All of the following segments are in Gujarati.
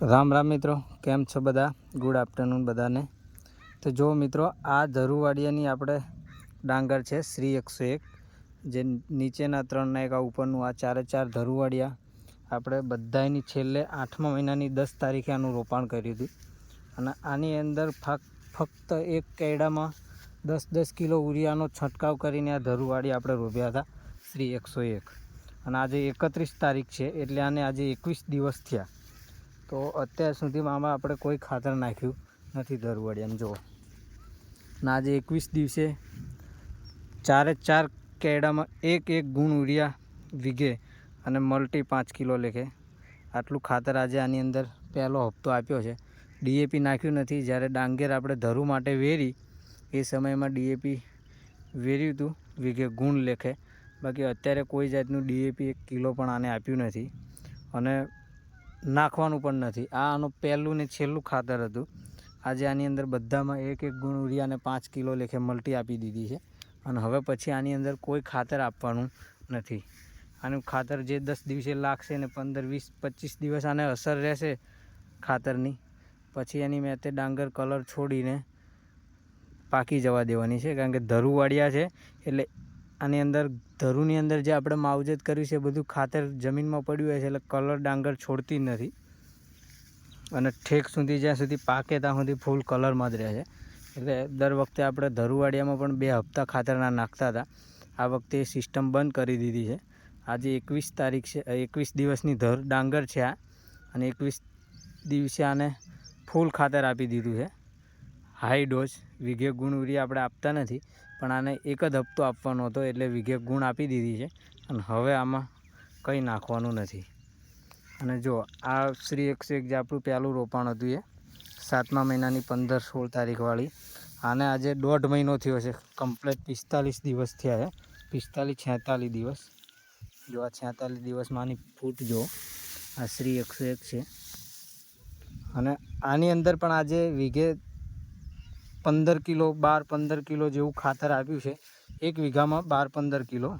રામ રામ મિત્રો, કેમ છો બધા? ગુડ આફ્ટરનૂન બધાને. તો જો મિત્રો, આ ધરુવાડિયાની આપણે ડાંગર છે, શ્રી એકસો એક, જે નીચેના ત્રણના એક આ ઉપરનું આ ચારે ચાર ધરુવાડિયા આપણે બધાની છેલ્લે આઠમા મહિનાની દસ તારીખે આનું રોપાણ કર્યું હતું. અને આની અંદર ફક, ફક્ત એક કેડામાં દસ દસ કિલો ઉરિયાનો છંટકાવ કરીને આ ધરુવાડી આપણે રોપ્યા હતા, શ્રી એકસો એક. અને આજે એકત્રીસ તારીખ છે, એટલે આને આજે એકવીસ દિવસ થયા. તો અત્યાર સુધીમાં આમાં આપણે કોઈ ખાતર નાખ્યું નથી દરવડી એમ જુઓ. ના આજે એકવીસ દિવસે ચારે ચાર કેડામાં એક એક ગુણ ઉરિયા વીઘે અને મલ્ટી પાંચ કિલો લેખે. આટલું ખાતર આજે આની અંદર પહેલો હપ્તો આપ્યો છે. ડીએપી નાખ્યું નથી. જ્યારે ડાંગેર આપણે ધરું માટે વેરી, એ સમયમાં ડીએપી વેર્યું હતું, વીઘે ગુણ લેખે. બાકી અત્યારે કોઈ જાતનું ડીએપી એક કિલો પણ આને આપ્યું નથી. અને નાખવાનું પણ નથી. આ આનું પહેલું ને છેલ્લું ખાતર હતું. આજે આની અંદર બધામાં એક એક ગુણ ઉરિયાને પાંચ કિલો લેખે મલ્ટી આપી દીધી છે. અને હવે પછી આની અંદર કોઈ ખાતર આપવાનું નથી. આનું ખાતર જે દસ દિવસે લાગશે ને પંદર, વીસ, પચીસ દિવસ આને અસર રહેશે ખાતરની. પછી એની મેં તે ડાંગર કલર છોડીને પાકી જવા દેવાની છે. કારણ કે ધરુવાડિયા છે એટલે આની અંદર ધરુની અંદર જે આપણે માવજત કર્યું છે બધું ખાતર જમીનમાં પડ્યું હોય છે એટલે કલર ડાંગર છોડતી નથી. અને ઠેક સુધી, જ્યાં સુધી પાકે ત્યાં સુધી ફૂલ કલરમાં જ રહે છે. એટલે દર વખતે આપણે ધરુવાડિયામાં પણ બે હપ્તા ખાતરના નાખતા હતા. આ વખતે સિસ્ટમ બંધ કરી દીધી છે. આજે એકવીસ તારીખ છે એકવીસ દિવસની ધર, ડાંગર છે આ. અને એકવીસ દિવસે આને ફૂલ ખાતર આપી દીધું છે. હાઈ ડોઝ વિઘેક ગુણ ઉરી આપણે આપતા નથી, પણ આને એક જ હપ્તો આપવાનો હતો એટલે વિઘેક ગુણ આપી દીધી છે. અને હવે આમાં કંઈ નાખવાનું નથી. અને જો, આ શ્રી એકસો એક જે આપણું પહેલું રોપાણ હતું એ, સાતમા મહિનાની પંદર સોળ તારીખવાળી, આને આજે દોઢ મહિનો થયો છે. કમ્પ્લેટ પિસ્તાલીસ દિવસ થયા છે. પિસ્તાલીસ છેતાલીસ દિવસ. જો આ છેતાલીસ દિવસમાંની ફૂટ જો, આ શ્રી એકસો એક છે. અને આની અંદર પણ આજે વીઘે પંદર કિલો, બાર પંદર કિલો જેવું ખાતર આપ્યું છે. એક વીઘામાં બાર પંદર કિલો.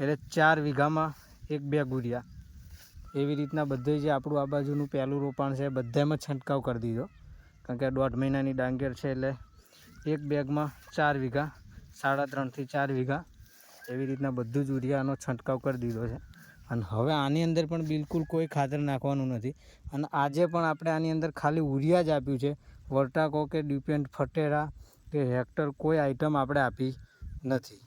એટલે ચાર વીઘામાં એક બે ગુરિયા. એવી રીતના બધે જે આપણું આ બાજુનું પહેલું રોપાણ છે, બધામાં છંટકાવ કરી દીધો. કારણ કે દોઢ મહિનાની ડાંગેર છે, એટલે એક બેગમાં ચાર વીઘા, સાડા ત્રણથી ચાર વીઘા એવી રીતના બધું જ ઉરિયાનો છંટકાવ કરી દીધો છે. અને હવે આની અંદર પણ બિલકુલ કોઈ ખાતર નાખવાનું નથી. અને આજે પણ આપણે આની અંદર ખાલી ઉરિયા જ આપ્યું છે. વર્ટાકો કે ડિપેન્ડ ફટેરા કે હેક્ટર કોઈ આઈટમ આપણે આપી નથી.